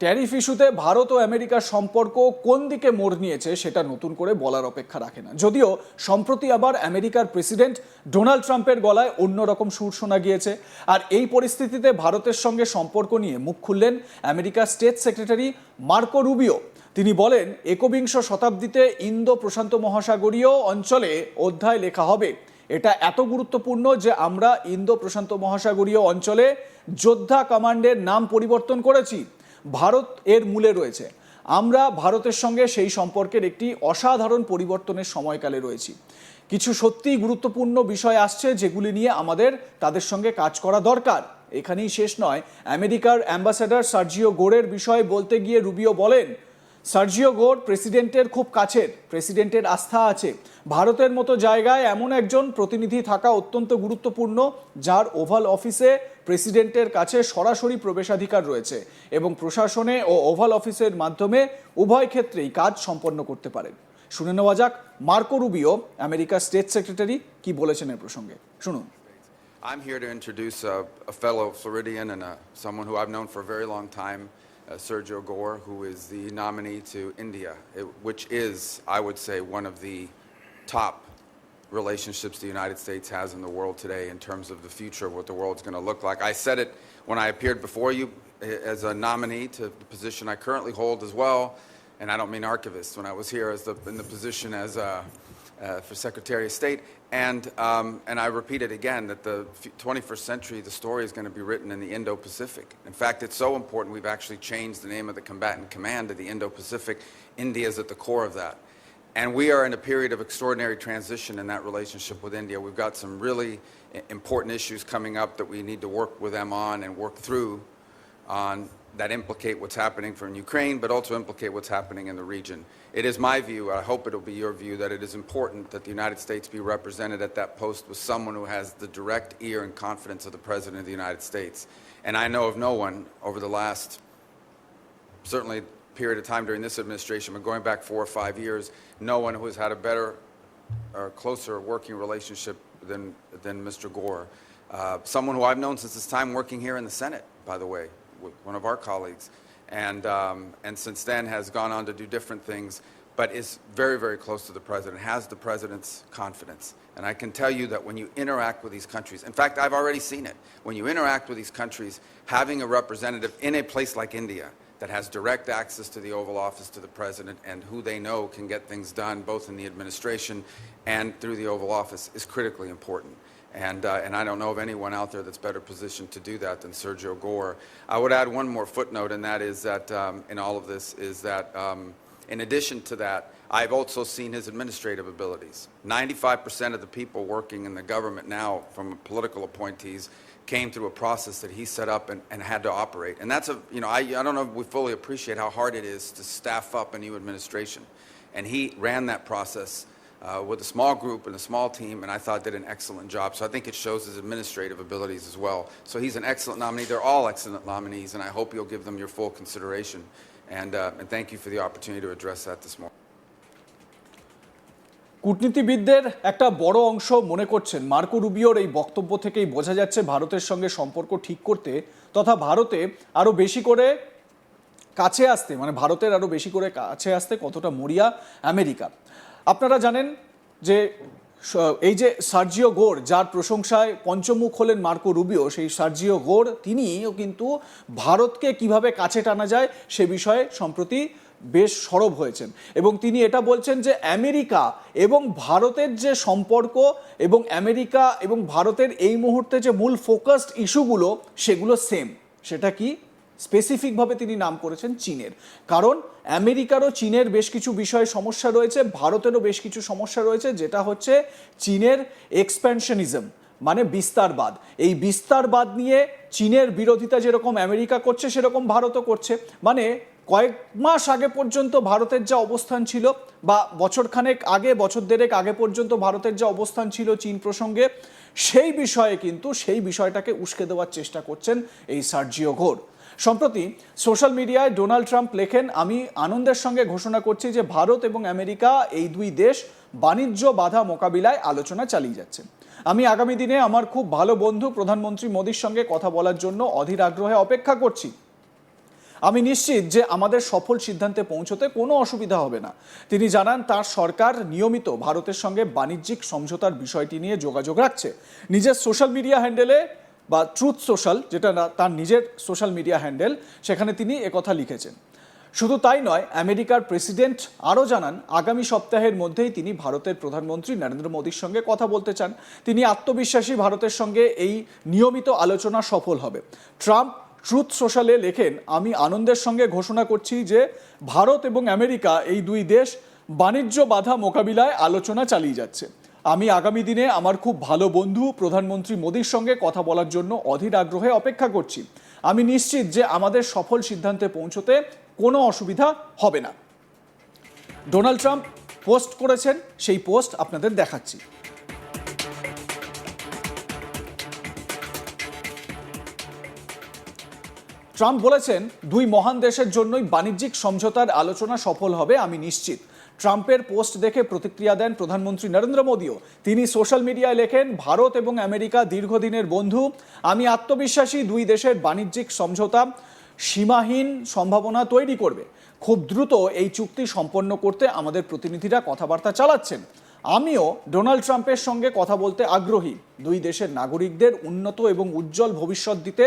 Tariff ইস্যুতে ভারত ও আমেরিকার সম্পর্ক কোন দিকে মোড় নিয়েছে সেটা নতুন করে বলার অপেক্ষা রাখে না। যদিও সম্প্রতি আবার আমেরিকার প্রেসিডেন্ট ডোনাল্ড ট্রাম্পের গলায় অন্যরকম সুর শোনা গিয়েছে। আর এই পরিস্থিতিতে ভারতের সঙ্গে সম্পর্ক নিয়ে মুখ খুললেন আমেরিকার স্টেট সেক্রেটারি মার্কো রুবিও। তিনি বলেন, একবিংশ শতাব্দীতে ইন্দো প্রশান্ত মহাসাগরীয় অঞ্চলে অধ্যায় লেখা হবে। এটা এত গুরুত্বপূর্ণ যে আমরা ইন্দো প্রশান্ত মহাসাগরীয় অঞ্চলে যোদ্ধা কমান্ডের নাম পরিবর্তন করেছি। ভারত এর মূলে রয়েছে। আমরা ভারতের সঙ্গে সেই সম্পর্কের একটি অসাধারণ পরিবর্তনের সময়কালে রয়েছি। কিছু সত্যিই গুরুত্বপূর্ণ বিষয় আসছে যেগুলি নিয়ে আমাদের তাদের সঙ্গে কাজ করা দরকার। এখানেই শেষ নয়। আমেরিকার অ্যাম্বাসেডর সার্জিও গোরের বিষয়ে বলতে গিয়ে রুবিও বলেন সার্জিও গোর প্রেসিডেন্টের খুব কাছের প্রেসিডেন্টের আস্থা আছে। ভারতের মতো জায়গায় এমন একজন প্রতিনিধি থাকা অত্যন্ত গুরুত্বপূর্ণ যার ওভাল অফিসে প্রেসিডেন্টের কাছে সরাসরি প্রবেশাধিকার রয়েছে এবং প্রশাসনে ও ওভাল অফিসের মাধ্যমে উভয় ক্ষেত্রেই কাজ সম্পন্ন করতে পারেন। শুনে নেওয়া যাক মার্কো রুবিও আমেরিকার স্টেট সেক্রেটারি কি বলেছেন এ প্রসঙ্গে। শুনুন। I'm here to introduce a, a fellow Floridian and a, someone who I've known for a very long time, uh, Sergio Gore, who is the nominee to India, it- which is, I would say, one of the top relationships the United States has in the world today in terms of the future of what the world's going to look like. I said it when I appeared before you eh, as a nominee to the position I currently hold as well, and I don't mean archivist, when I was here as the, in the position as a, uh, for Secretary of State. And, um, and I repeat it again that the 21st century, the story is going to be written in the Indo Pacific. In fact, it's so important we've actually changed the name of the combatant command to the Indo Pacific. India is at the core of that. And we are in a period of extraordinary transition in that relationship with India. We've got some really important issues coming up that we need to work with them on and work through on that implicate what's happening from Ukraine, but also implicate what's happening in the region. It is my view, I hope it'll be your view, that it is important that the United States be represented at that post with someone who has the direct ear and confidence of the President of the United States. And I know of no one over the last certainly period of time during this administration, but going back four or five years, no one who has had a better or closer working relationship than, than Mr. Gore. Uh, someone who I've known since his time working here in the Senate, by the way, one of our colleagues, and, um, and since then has gone on to do different things, but is very, very close to the president, has the president's confidence. And I can tell you that when you interact with these countries, in fact, I've already seen it, when you interact with these countries, having a representative in a place like India that has direct access to the Oval Office, to the president, and who they know can get things done both in the administration and through the Oval Office is critically important. And, uh, and I don't know of anyone out there that's better positioned to do that than Sergio Gore. I would add one more footnote, and that is that um, in all of this is that um, in addition to that, I've also seen his administrative abilities. 95% of the people working in the government now, from political appointees, came through a process that he set up and, and had to operate. And that's a, you know, I, I don't know if we fully appreciate how hard it is to staff up a new administration. And he ran that process uh, with a small group and a small team, and I thought did an excellent job. So I think it shows his administrative abilities as well. So he's an excellent nominee. They're all excellent nominees, and I hope you'll give them your full consideration. And, uh, and thank you for the opportunity to address that this morning. কূটনীতিবিদদের একটা বড় অংশ মনে করছেন Marco রুবিওর এই বক্তব্য থেকেই বোঝা যাচ্ছে ভারতের সঙ্গে সম্পর্ক ঠিক করতে তথা ভারতে আরও বেশি করে কাছে আসতে মানে ভারতের আরও বেশি করে কাছে আসতে কতটা মরিয়া আমেরিকা আপনারা জানেন যে এই যে সার্জিও গোর, যার প্রশংসায় পঞ্চমুখ হলেন মার্কো রুবিও, সেই সার্জিও গোর, তিনিও কিন্তু ভারতকে কীভাবে কাছে টানা যায় সে বিষয়ে সম্প্রতি বেশ সরব হয়েছেন। এবং তিনি এটা বলছেন যে, আমেরিকা এবং ভারতের যে সম্পর্ক এবং আমেরিকা এবং ভারতের এই মুহূর্তে যে মূল ফোকাসড ইস্যুগুলো সেগুলো সেম সেটা কি? স্পেসিফিকভাবে তিনি নাম করেছেন চীনের। কারণ আমেরিকারও চীনের বেশ কিছু বিষয়ে সমস্যা রয়েছে, ভারতেরও বেশ কিছু সমস্যা রয়েছে, যেটা হচ্ছে চীনের এক্সপ্যানশনিজম মানে বিস্তারবাদ। এই বিস্তারবাদ নিয়ে চীনের বিরোধিতা যেরকম আমেরিকা করছে, সেরকম ভারতও করছে। মানে কয়েক মাস আগে পর্যন্ত ভারতের যা অবস্থান ছিল, বা বছরখানেক আগে, বছর দেড়েক আগে পর্যন্ত ভারতের যা অবস্থান ছিল চীন প্রসঙ্গে, সেই বিষয়ে কিন্তু, সেই বিষয়টাকে উস্কে দেওয়ার চেষ্টা করছেন এই সার্জিও ঘোর। সম্প্রতি সোশ্যাল মিডিয়ায় ডোনাল্ড ট্রাম্প লেখেন, আমি আনন্দের সঙ্গে ঘোষণা করছি যে ভারত এবং আমেরিকা এই দুই দেশ বাণিজ্য বাধা মোকাবিলায় আলোচনা চালিয়ে যাচ্ছে। আমি আগামী দিনে আমার খুব ভালো বন্ধু প্রধানমন্ত্রী মোদীর সঙ্গে কথা বলার জন্য অধীর আগ্রহে অপেক্ষা করছি। আমি নিশ্চিত যে আমাদের সফল সিদ্ধান্তে পৌঁছতে কোনো অসুবিধা হবে না। তিনি জানান, তার সরকার নিয়মিত ভারতের সঙ্গে বাণিজ্যিক সমঝোতার বিষয়টি নিয়ে যোগাযোগ রাখছে। নিজের সোশ্যাল মিডিয়া হ্যান্ডেলে বা ট্রুথ সোশ্যাল যেটা না, তার নিজের সোশ্যাল মিডিয়া হ্যান্ডেল সেখানে তিনি একথা লিখেছেন। শুধু তাই নয়, আমেরিকার প্রেসিডেন্ট আরও জানান, আগামী সপ্তাহের মধ্যেই তিনি ভারতের প্রধানমন্ত্রী নরেন্দ্র মোদীর সঙ্গে কথা বলতে চান। তিনি আত্মবিশ্বাসী ভারতের সঙ্গে এই নিয়মিত আলোচনা সফল হবে। ট্রাম্প ট্রুথ সোশ্যালে লেখেন, আমি আনন্দের সঙ্গে ঘোষণা করছি যে ভারত এবং আমেরিকা এই দুই দেশ বাণিজ্য বাধা মোকাবিলায় আলোচনা চালিয়ে যাচ্ছে। আমি আগামী দিনে আমার খুব ভালো বন্ধু প্রধানমন্ত্রী মোদীর সঙ্গে কথা বলার জন্য অধীর আগ্রহে অপেক্ষা করছি। আমি নিশ্চিত যে আমাদের সফল সিদ্ধান্তে পৌঁছতে কোনো অসুবিধা হবে না। ডোনাল্ড ট্রাম্প পোস্ট করেছেন, সেই পোস্ট আপনাদের দেখাচ্ছি। ট্রাম্প বলেছেন, দুই মহান দেশের জন্যই বাণিজ্যিক সমঝোতার আলোচনা সফল হবে, আমি নিশ্চিত। ট্রাম্পের পোস্ট দেখে প্রতিক্রিয়া দেন প্রধানমন্ত্রী নরেন্দ্র মোদীও। তিনি সোশ্যাল মিডিয়ায় লেখেন, ভারত এবং আমেরিকা দীর্ঘদিনের বন্ধু। আমি আত্মবিশ্বাসী দুই দেশের বাণিজ্যিক সমঝোতা, সীমাহীন সম্ভাবনা তৈরি করবে। খুব দ্রুত এই চুক্তি সম্পন্ন করতে আমাদের প্রতিনিধিরা কথাবার্তা চালাচ্ছেন। আমিও ডোনাল্ড ট্রাম্পের সঙ্গে কথা বলতে আগ্রহী। দুই দেশের নাগরিকদের উন্নত এবং উজ্জ্বল ভবিষ্যৎ দিতে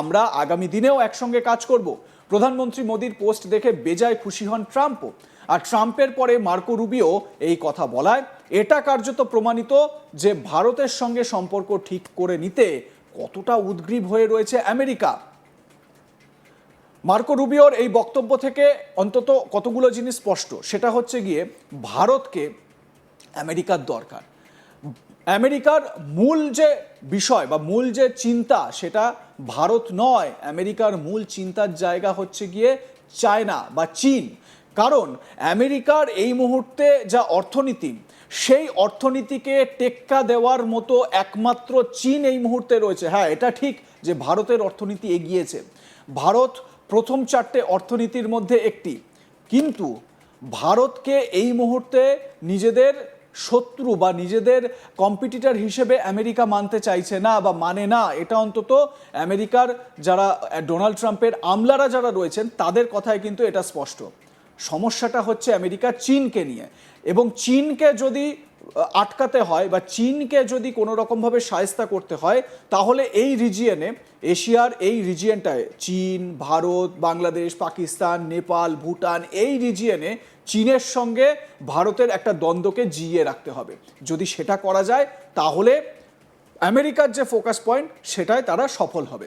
আমরা আগামী দিনেও একসঙ্গে কাজ করব। প্রধানমন্ত্রী মোদীর পোস্ট দেখে বেজায় খুশি হন ট্রাম্পও। আর ট্রাম্পের পরে মার্কো রুবিও এই কথা বলায়। এটা কার্যত প্রমাণিত যে ভারতের সঙ্গে সম্পর্ক ঠিক করে নিতে কতটা উদ্গ্রীব হয়ে রয়েছে আমেরিকা। মার্কো রুবিওর এই বক্তব্য থেকে অন্তত কতগুলো জিনিস স্পষ্ট। সেটা হচ্ছে গিয়ে ভারতকে আমেরিকার দরকার। আমেরিকার মূল যে বিষয় বা মূল যে চিন্তা সেটা ভারত নয়, আমেরিকার মূল চিন্তার জায়গা হচ্ছে গিয়ে চায়না বা চীন। কারণ আমেরিকার এই মুহূর্তে যা অর্থনীতি, সেই অর্থনীতিকে টেক্কা দেওয়ার মতো একমাত্র চীন এই মুহূর্তে রয়েছে। হ্যাঁ এটা ঠিক যে ভারতের অর্থনীতি এগিয়েছে। ভারত প্রথম চারটে অর্থনীতির মধ্যে একটি। কিন্তু ভারতকে এই মুহূর্তে নিজেদের শত্রু বা নিজেদের কম্পিটিটর হিসেবে আমেরিকা মানতে চাইছে না বা মানে না, এটা অন্তত আমেরিকার যারা ডোনাল্ড ট্রাম্পের আমলারা যারা রয়েছেন, তাদের কথায় কিন্তু এটা স্পষ্ট। সমস্যাটা হচ্ছে আমেরিকা চীনকে নিয়ে। এবং চীনকে যদি আটকাতে হয় বা চীনকে যদি কোনো রকমভাবে সায়স্তা করতে হয়, তাহলে এই রিজিয়নে, এশিয়ার এই রিজিয়নটায়, চীন, ভারত, বাংলাদেশ, পাকিস্তান, নেপাল, ভুটান, এই রিজিয়নে চীনের সঙ্গে ভারতের একটা দ্বন্দ্বকে জিইয়ে রাখতে হবে। যদি সেটা করা যায়, তাহলে আমেরিকার যে ফোকাস পয়েন্ট, সেটায় তারা সফল হবে।